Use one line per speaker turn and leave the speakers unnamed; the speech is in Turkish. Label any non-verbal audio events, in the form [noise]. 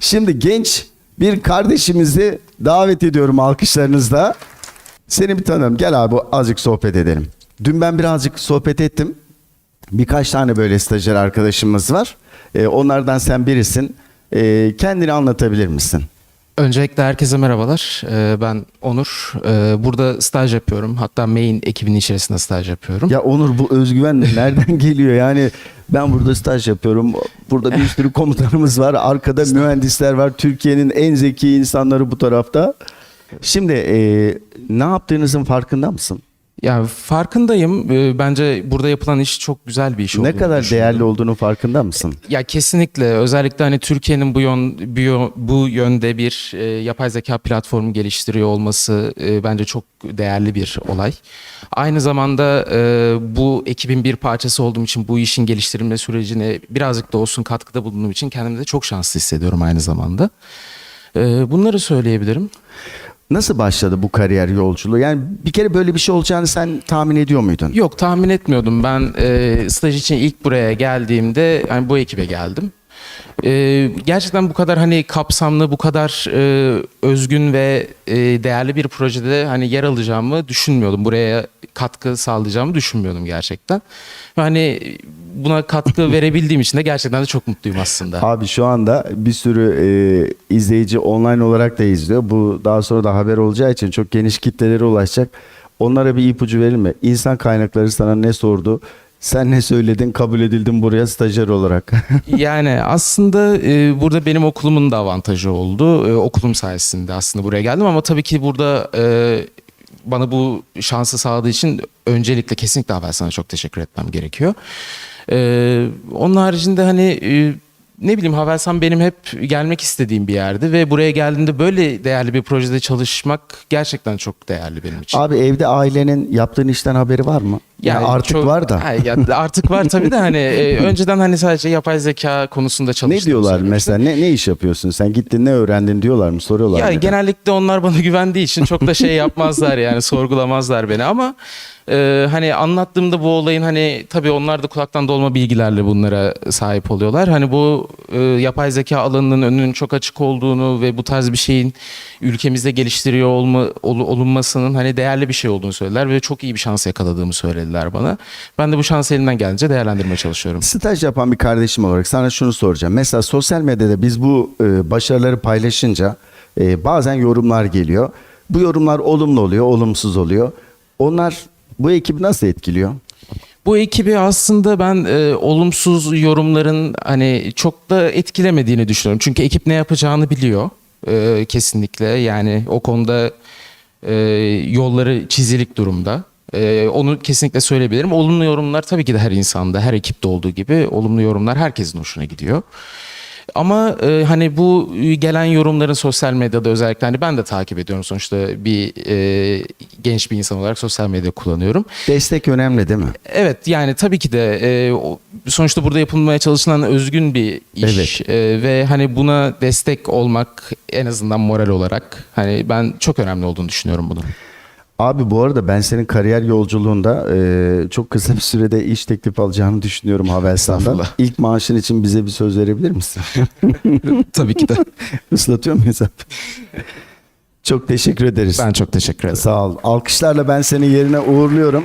Şimdi genç bir kardeşimizi davet ediyorum alkışlarınızla. Seni bir tanıyalım. Gel abi azıcık sohbet edelim. Dün ben birazcık sohbet ettim. Birkaç tane böyle stajyer arkadaşımız var. Ee, onlardan sen birisin. Ee, kendini anlatabilir misin?
Öncelikle herkese merhabalar. Ee, Ben Onur. Ee, Burada staj yapıyorum. Hatta main ekibinin içerisinde staj yapıyorum.
Ya Onur bu özgüven de nereden [laughs] geliyor? Yani ben burada staj yapıyorum. Burada bir sürü komutanımız var. Arkada mühendisler var. Türkiye'nin en zeki insanları bu tarafta. Şimdi e, ne yaptığınızın farkında mısın?
Ya farkındayım. Ee, Bence burada yapılan iş çok güzel bir iş
Ne kadar değerli olduğunu farkında mısın?
Ya kesinlikle özellikle hani Türkiye'nin bu yön bu, yö- bu yönde bir e, yapay zeka platformu geliştiriyor olması e, bence çok değerli bir olay. Aynı zamanda e, bu ekibin bir parçası olduğum için bu işin geliştirilme sürecine birazcık da olsun katkıda bulunduğum için kendimi de çok şanslı hissediyorum aynı zamanda. E, bunları söyleyebilirim.
Nasıl başladı bu kariyer yolculuğu? Yani bir kere böyle bir şey olacağını sen tahmin ediyor muydun?
Yok tahmin etmiyordum. Ben e, staj için ilk buraya geldiğimde yani bu ekibe geldim. E, gerçekten bu kadar hani kapsamlı, bu kadar e, özgün ve e, değerli bir projede hani yer alacağımı düşünmüyordum. Buraya katkı sağlayacağımı düşünmüyordum gerçekten. Hani buna katkı [laughs] verebildiğim için de gerçekten de çok mutluyum aslında.
Abi şu anda bir sürü e, izleyici online olarak da izliyor. Bu daha sonra da haber olacağı için çok geniş kitlelere ulaşacak. Onlara bir ipucu verir mi? İnsan kaynakları sana ne sordu? Sen ne söyledin? Kabul edildin buraya stajyer olarak. [laughs]
Yani aslında e, burada benim okulumun da avantajı oldu. E, okulum sayesinde aslında buraya geldim ama tabii ki burada e, bana bu şansı sağladığı için öncelikle kesinlikle Havelsan'a çok teşekkür etmem gerekiyor. E, onun haricinde hani e, ne bileyim Havelsan benim hep gelmek istediğim bir yerdi ve buraya geldiğimde böyle değerli bir projede çalışmak gerçekten çok değerli benim için.
Abi evde ailenin yaptığın işten haberi var mı? Yani, artık
çok-
var da.
Hayır, ya artık var tabii de hani e, [laughs] önceden hani sadece yapay zeka konusunda
Ne
çalıştığımı
diyorlar
söylemiştim.
mesela? Ne, ne iş yapıyorsun? Sen gittin ne öğrendin diyorlar mı? Soruyorlar
Ya
mı?
genellikle onlar bana güvendiği için çok da şey [laughs] yapmazlar yani sorgulamazlar beni ama e, hani anlattığımda bu olayın hani tabii onlar da kulaktan dolma bilgilerle bunlara sahip oluyorlar. Hani bu e, yapay zeka alanının önünün çok açık olduğunu ve bu tarz bir şeyin ülkemizde geliştiriyor olma ol- olunmasının hani değerli bir şey olduğunu söylediler ve çok iyi bir şans yakaladığımı söylediler bana. Ben de bu şansı elimden geldiğince değerlendirmeye çalışıyorum.
Staj yapan bir kardeşim olarak sana şunu soracağım. Mesela sosyal medyada biz bu e, başarıları paylaşınca e, bazen yorumlar geliyor. Bu yorumlar olumlu oluyor, olumsuz oluyor. Onlar bu ekibi nasıl etkiliyor?
Bu ekibi aslında ben e, olumsuz yorumların hani çok da etkilemediğini düşünüyorum. Çünkü ekip ne yapacağını biliyor e, kesinlikle. Yani o konuda e, yolları çizilik durumda. E, onu kesinlikle söyleyebilirim. Olumlu yorumlar tabii ki de her insanda, her ekipte olduğu gibi olumlu yorumlar herkesin hoşuna gidiyor. Ama e, hani bu gelen yorumların sosyal medyada özellikle hani ben de takip ediyorum sonuçta bir e, genç bir insan olarak sosyal medya kullanıyorum.
Destek önemli değil mi?
Evet yani tabii ki de e, sonuçta burada yapılmaya çalışılan özgün bir iş E, ve hani buna destek olmak en azından moral olarak hani ben çok önemli olduğunu düşünüyorum bunun.
Abi bu arada ben senin kariyer yolculuğunda e, çok kısa bir sürede iş teklifi alacağını düşünüyorum Havelsan'dan. [laughs] İlk maaşın için bize bir söz verebilir misin? [laughs]
tabii ki de. [laughs]
Islatıyor muyuz abi? Çok teşekkür ederiz.
Ben çok teşekkür ederim.
Sağ ol. Alkışlarla ben seni yerine uğurluyorum.